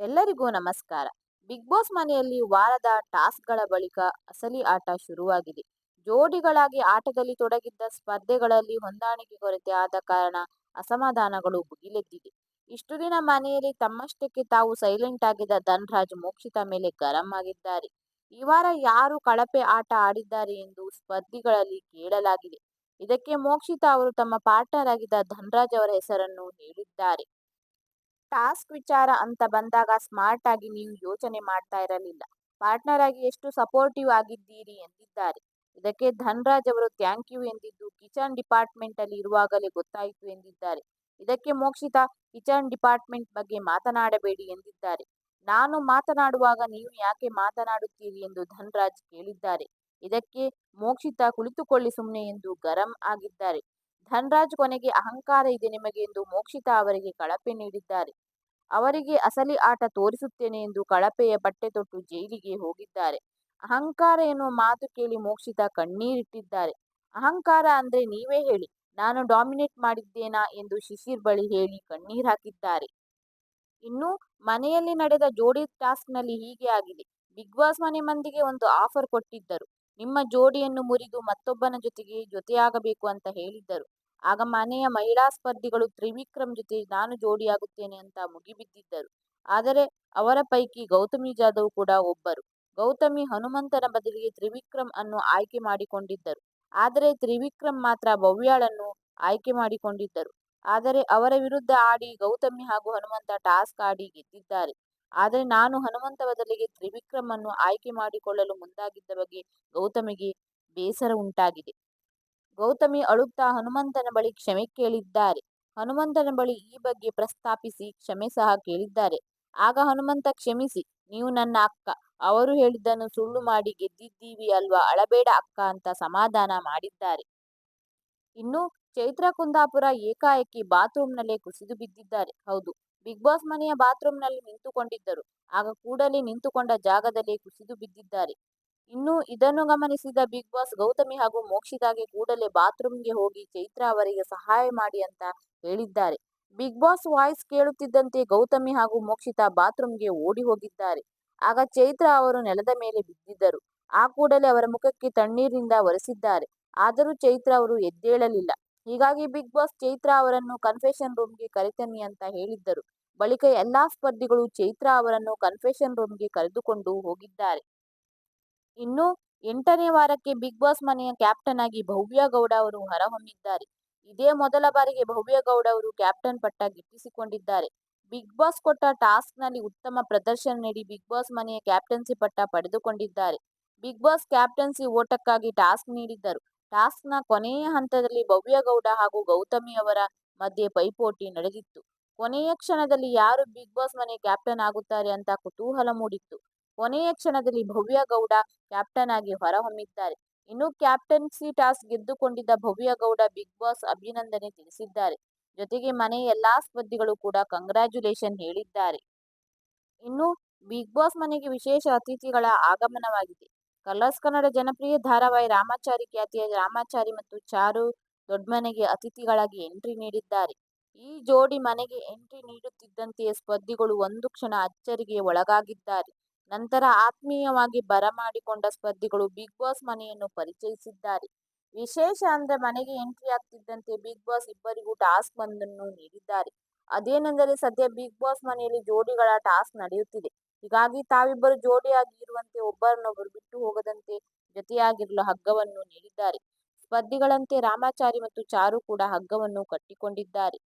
ಎಲ್ಲರಿಗೂ ನಮಸ್ಕಾರ. Big boss ಮನೆಯಲ್ಲಿ ವಾರದ ಟಾಸ್ಕ್ಗಳ ಬಳಿಕ ಅಸಲಿ ಆಟ ಶುರುವಾಗಿದೆ. ಜೋಡಿಗಳಾಗಿ ಆಟದಲ್ಲಿ ತೊಡಗಿದ್ದ ಸ್ಪರ್ಧೆಗಳಲ್ಲಿ ಹೊಂದಾಣಿಕೆ ಕೊರತೆ ಆದ ಕಾರಣ ಅಸಮಾಧಾನಗಳು ಭುಗಿಲೆದ್ದಿದೆ. ಇಷ್ಟು ದಿನ ಮನೆಯಲ್ಲಿ ತಮ್ಮಷ್ಟಕ್ಕೆ ತಾವು ಸೈಲೆಂಟ್ ಆಗಿದ್ದ ಧನ್ರಾಜ್ ಮೋಕ್ಷಿತ ಮೇಲೆ ಗರಂ ಆಗಿದ್ದಾರೆ. ಈ ವಾರ ಯಾರು ಕಳಪೆ ಆಟ ಆಡಿದ್ದಾರೆ ಎಂದು ಸ್ಪರ್ಧಿಗಳಲ್ಲಿ ಕೇಳಲಾಗಿದೆ. ಇದಕ್ಕೆ ಮೋಕ್ಷಿತ ಅವರು ತಮ್ಮ ಪಾರ್ಟ್ನರ್ ಆಗಿದ್ದ ಧನ್ರಾಜ್ ಅವರ ಹೆಸರನ್ನು ಹೇಳಿದ್ದಾರೆ. ಟಾಸ್ಕ್ ವಿಚಾರ ಅಂತ ಬಂದಾಗ ಸ್ಮಾರ್ಟ್ ಆಗಿ ನೀವು ಯೋಚನೆ ಮಾಡ್ತಾ ಇರಲಿಲ್ಲ. ಪಾರ್ಟ್ನರ್ ಆಗಿ ಎಷ್ಟು ಸಪೋರ್ಟಿವ್ ಆಗಿದ್ದೀರಿ ಎಂದಿದ್ದಾರೆ. ಇದಕ್ಕೆ ಧನ್ರಾಜ್ ಅವರು ಥ್ಯಾಂಕ್ ಯು ಎಂದಿದ್ದು ಕಿಚನ್ ಡಿಪಾರ್ಟ್ಮೆಂಟ್ ಅಲ್ಲಿ ಇರುವಾಗಲೇ ಗೊತ್ತಾಯಿತು ಎಂದಿದ್ದಾರೆ. ಇದಕ್ಕೆ ಮೋಕ್ಷಿತ ಕಿಚನ್ ಡಿಪಾರ್ಟ್ಮೆಂಟ್ ಬಗ್ಗೆ ಮಾತನಾಡಬೇಡಿ ಎಂದಿದ್ದಾರೆ. ನಾನು ಮಾತನಾಡುವಾಗ ನೀವು ಯಾಕೆ ಮಾತನಾಡುತ್ತೀರಿ ಎಂದು ಧನ್ರಾಜ್ ಕೇಳಿದ್ದಾರೆ. ಇದಕ್ಕೆ ಮೋಕ್ಷಿತ ಕುಳಿತುಕೊಳ್ಳಿ ಸುಮ್ಮನೆ ಎಂದು ಗರಂ ಆಗಿದ್ದಾರೆ. ಧನ್ರಾಜ್ ಕೊನೆಗೆ ಅಹಂಕಾರ ಇದೆ ನಿಮಗೆ ಎಂದು ಮೋಕ್ಷಿತಾ ಅವರಿಗೆ ಕಳಪೆ ನೀಡಿದ್ದಾರೆ. ಅವರಿಗೆ ಅಸಲಿ ಆಟ ತೋರಿಸುತ್ತೇನೆ ಎಂದು ಕಳಪೆಯ ಬಟ್ಟೆ ತೊಟ್ಟು ಜೈಲಿಗೆ ಹೋಗಿದ್ದಾರೆ. ಅಹಂಕಾರ ಎನ್ನುವ ಮಾತು ಕೇಳಿ ಮೋಕ್ಷಿತಾ ಕಣ್ಣೀರಿಟ್ಟಿದ್ದಾರೆ. ಅಹಂಕಾರ ಅಂದ್ರೆ ನೀವೇ ಹೇಳಿ, ನಾನು ಡಾಮಿನೇಟ್ ಮಾಡಿದ್ದೇನಾ ಎಂದು ಶಿಶಿರ್ ಬಳಿ ಹೇಳಿ ಕಣ್ಣೀರ್ ಹಾಕಿದ್ದಾರೆ. ಇನ್ನು ಮನೆಯಲ್ಲಿ ನಡೆದ ಜೋಡಿ ಟಾಸ್ಕ್ನಲ್ಲಿ ಹೀಗೆ ಆಗಿದೆ. ಬಿಗ್ ಬಾಸ್ ಮನೆ ಮಂದಿಗೆ ಒಂದು ಆಫರ್ ಕೊಟ್ಟಿದ್ದರು. ನಿಮ್ಮ ಜೋಡಿಯನ್ನು ಮುರಿದು ಮತ್ತೊಬ್ಬನ ಜೊತೆಗೆ ಜೊತೆಯಾಗಬೇಕು ಅಂತ ಹೇಳಿದ್ದರು. ಆಗ ಮನೆಯ ಮಹಿಳಾ ಸ್ಪರ್ಧಿಗಳು ತ್ರಿವಿಕ್ರಮ್ ಜೊತೆ ನಾನು ಜೋಡಿಯಾಗುತ್ತೇನೆ ಅಂತ ಮುಗಿಬಿದ್ದಿದ್ದರು. ಆದರೆ ಅವರ ಪೈಕಿ ಗೌತಮಿ ಜಾಧವ್ ಕೂಡ ಒಬ್ಬರು. ಗೌತಮಿ ಹನುಮಂತನ ಬದಲಿಗೆ ತ್ರಿವಿಕ್ರಮ್ ಅನ್ನು ಆಯ್ಕೆ ಮಾಡಿಕೊಂಡಿದ್ದರು. ಆದರೆ ತ್ರಿವಿಕ್ರಮ್ ಮಾತ್ರ ಭವ್ಯಾಳನ್ನು ಆಯ್ಕೆ ಮಾಡಿಕೊಂಡಿದ್ದರು. ಆದರೆ ಅವರ ವಿರುದ್ಧ ಆಡಿ ಗೌತಮಿ ಹಾಗೂ ಹನುಮಂತ ಟಾಸ್ಕ್ ಆಡಿ ಗೆದ್ದಿದ್ದಾರೆ. ಆದರೆ ನಾನು ಹನುಮಂತ ಬದಲಿಗೆ ತ್ರಿವಿಕ್ರಮ್ ಅನ್ನು ಆಯ್ಕೆ ಮಾಡಿಕೊಳ್ಳಲು ಮುಂದಾಗಿದ್ದ ಬಗ್ಗೆ ಗೌತಮಿಗೆ ಬೇಸರ ಉಂಟಾಗಿದೆ. ಗೌತಮಿ ಅಳುತ್ತಾ ಹನುಮಂತನ ಬಳಿ ಕ್ಷಮೆ ಕೇಳಿದ್ದಾರೆ. ಹನುಮಂತನ ಬಳಿ ಈ ಬಗ್ಗೆ ಪ್ರಸ್ತಾಪಿಸಿ ಕ್ಷಮೆ ಸಹ ಕೇಳಿದ್ದಾರೆ. ಆಗ ಹನುಮಂತ ಕ್ಷಮಿಸಿ, ನೀವು ನನ್ನ ಅಕ್ಕ. ಅವರು ಹೇಳಿದ್ದನ್ನು ಸುಳ್ಳು ಮಾಡಿ ಗೆದ್ದಿದ್ದೀವಿ ಅಲ್ವಾ? ಅಳಬೇಡ ಅಕ್ಕ ಅಂತ ಸಮಾಧಾನ ಮಾಡಿದ್ದಾರೆ. ಇನ್ನು ಚೈತ್ರ ಕುಂದಾಪುರ ಏಕಾಏಕಿ ಬಾತ್ರೂಮ್ನಲ್ಲೇ ಕುಸಿದು ಬಿದ್ದಿದ್ದಾರೆ. ಹೌದು, ಬಿಗ್ ಬಾಸ್ ಮನೆಯ ಬಾತ್ರೂಮ್ನಲ್ಲಿ ನಿಂತುಕೊಂಡಿದ್ದರು. ಆಗ ಕೂಡಲೇ ನಿಂತುಕೊಂಡ ಜಾಗದಲ್ಲೇ ಕುಸಿದು ಬಿದ್ದಿದ್ದಾರೆ. ಇನ್ನು ಇದನ್ನು ಗಮನಿಸಿದ ಬಿಗ್ ಬಾಸ್ ಗೌತಮಿ ಹಾಗೂ ಮೋಕ್ಷಿತಾಗೆ ಕೂಡಲೇ ಬಾತ್ರೂಮ್ಗೆ ಹೋಗಿ ಚೈತ್ರ ಅವರಿಗೆ ಸಹಾಯ ಮಾಡಿ ಅಂತ ಹೇಳಿದ್ದಾರೆ. ಬಿಗ್ ಬಾಸ್ ವಾಯ್ಸ್ ಕೇಳುತ್ತಿದ್ದಂತೆ ಗೌತಮಿ ಹಾಗೂ ಮೋಕ್ಷಿತಾ ಬಾತ್ರೂಮ್ಗೆ ಓಡಿ ಹೋಗಿದ್ದಾರೆ. ಆಗ ಚೈತ್ರ ಅವರು ನೆಲದ ಮೇಲೆ ಬಿದ್ದಿದ್ದರು. ಆ ಕೂಡಲೇ ಅವರ ಮುಖಕ್ಕೆ ತಣ್ಣೀರಿನಿಂದ ಒರೆಸಿದ್ದಾರೆ. ಆದರೂ ಚೈತ್ರ ಅವರು ಎದ್ದೇಳಲಿಲ್ಲ. ಹೀಗಾಗಿ ಬಿಗ್ ಬಾಸ್ ಚೈತ್ರ ಅವರನ್ನು ಕನ್ಫೆಷನ್ ರೂಮ್ಗೆ ಕರೆತನ್ನಿ ಅಂತ ಹೇಳಿದ್ದರು. ಬಳಿಕ ಎಲ್ಲಾ ಸ್ಪರ್ಧಿಗಳು ಚೈತ್ರ ಅವರನ್ನು ಕನ್ಫೆಷನ್ ರೂಮ್ಗೆ ಕರೆದುಕೊಂಡು ಹೋಗಿದ್ದಾರೆ. ಇನ್ನು ಎಂಟನೇ ವಾರಕ್ಕೆ ಬಿಗ್ ಬಾಸ್ ಮನೆಯ ಕ್ಯಾಪ್ಟನ್ ಆಗಿ ಭವ್ಯ ಗೌಡ ಅವರು ಹೊರಹೊಮ್ಮಿದ್ದಾರೆ. ಇದೇ ಮೊದಲ ಬಾರಿಗೆ ಭವ್ಯ ಗೌಡ ಅವರು ಕ್ಯಾಪ್ಟನ್ ಪಟ್ಟ ಗಿಟ್ಟಿಸಿಕೊಂಡಿದ್ದಾರೆ. ಬಿಗ್ ಬಾಸ್ ಕೊಟ್ಟ ಟಾಸ್ಕ್ನಲ್ಲಿ ಉತ್ತಮ ಪ್ರದರ್ಶನ ನೀಡಿ ಬಿಗ್ ಬಾಸ್ ಮನೆಯ ಕ್ಯಾಪ್ಟನ್ಸಿ ಪಟ್ಟ ಪಡೆದುಕೊಂಡಿದ್ದಾರೆ. ಬಿಗ್ ಬಾಸ್ ಕ್ಯಾಪ್ಟನ್ಸಿ ಓಟಕ್ಕಾಗಿ ಟಾಸ್ಕ್ ನೀಡಿದ್ದರು. ಟಾಸ್ಕ್ನ ಕೊನೆಯ ಹಂತದಲ್ಲಿ ಭವ್ಯ ಗೌಡ ಹಾಗೂ ಗೌತಮಿ ಅವರ ಮಧ್ಯೆ ಪೈಪೋಟಿ ನಡೆದಿತ್ತು. ಕೊನೆಯ ಕ್ಷಣದಲ್ಲಿ ಯಾರು ಬಿಗ್ ಬಾಸ್ ಮನೆ ಕ್ಯಾಪ್ಟನ್ ಆಗುತ್ತಾರೆ ಅಂತ ಕುತೂಹಲ ಮೂಡಿತ್ತು. ಕೊನೆಯ ಕ್ಷಣದಲ್ಲಿ ಭವ್ಯ ಗೌಡ ಕ್ಯಾಪ್ಟನ್ ಆಗಿ ಹೊರಹೊಮ್ಮಿದ್ದಾರೆ. ಇನ್ನು ಕ್ಯಾಪ್ಟನ್ಸಿ ಟಾಸ್ ಗೆದ್ದುಕೊಂಡಿದ್ದ ಭವ್ಯ ಗೌಡ ಬಿಗ್ ಬಾಸ್ ಅಭಿನಂದನೆ ತಿಳಿಸಿದ್ದಾರೆ. ಜೊತೆಗೆ ಮನೆಯ ಎಲ್ಲಾ ಸ್ಪರ್ಧಿಗಳು ಕೂಡ ಕಂಗ್ರ್ಯಾಚುಲೇಷನ್ ಹೇಳಿದ್ದಾರೆ. ಇನ್ನು ಬಿಗ್ ಬಾಸ್ ಮನೆಗೆ ವಿಶೇಷ ಅತಿಥಿಗಳ ಆಗಮನವಾಗಿದೆ. ಕಲರ್ಸ್ ಕನ್ನಡ ಜನಪ್ರಿಯ ಧಾರಾವಾಹಿ ರಾಮಾಚಾರಿ ಖ್ಯಾತಿಯ ರಾಮಾಚಾರಿ ಮತ್ತು ಚಾರು ದೊಡ್ಡಮನೆಗೆ ಅತಿಥಿಗಳಾಗಿ ಎಂಟ್ರಿ ನೀಡಿದ್ದಾರೆ. ಈ ಜೋಡಿ ಮನೆಗೆ ಎಂಟ್ರಿ ನೀಡುತ್ತಿದ್ದಂತೆಯೇ ಸ್ಪರ್ಧಿಗಳು ಒಂದು ಕ್ಷಣ ಅಚ್ಚರಿಗೆ ಒಳಗಾಗಿದ್ದಾರೆ. ನಂತರ ಆತ್ಮೀಯವಾಗಿ ಬರಮಾಡಿಕೊಂಡ ಸ್ಪರ್ಧಿಗಳು ಬಿಗ್ ಬಾಸ್ ಮನೆಯನ್ನು ಪರಿಚಯಿಸಿದ್ದಾರೆ. ವಿಶೇಷ ಅಂದ್ರೆ ಮನೆಗೆ ಎಂಟ್ರಿ ಆಗ್ತಿದ್ದಂತೆ ಬಿಗ್ ಬಾಸ್ ಇಬ್ಬರಿಗೂ ಟಾಸ್ಕ್ ಒಂದನ್ನು ನೀಡಿದ್ದಾರೆ. ಅದೇನೆಂದರೆ ಸದ್ಯ ಬಿಗ್ ಬಾಸ್ ಮನೆಯಲ್ಲಿ ಜೋಡಿಗಳ ಟಾಸ್ಕ್ ನಡೆಯುತ್ತಿದೆ. ಹೀಗಾಗಿ ತಾವಿಬ್ಬರು ಜೋಡಿಯಾಗಿ ಇರುವಂತೆ ಒಬ್ಬರನ್ನೊಬ್ಬರು ಬಿಟ್ಟು ಹೋಗದಂತೆ ಜೊತೆಯಾಗಿರಲು ಹಗ್ಗವನ್ನು ನೀಡಿದ್ದಾರೆ. ಸ್ಪರ್ಧಿಗಳಂತೆ ರಾಮಾಚಾರಿ ಮತ್ತು ಚಾರು ಕೂಡ ಹಗ್ಗವನ್ನು ಕಟ್ಟಿಕೊಂಡಿದ್ದಾರೆ.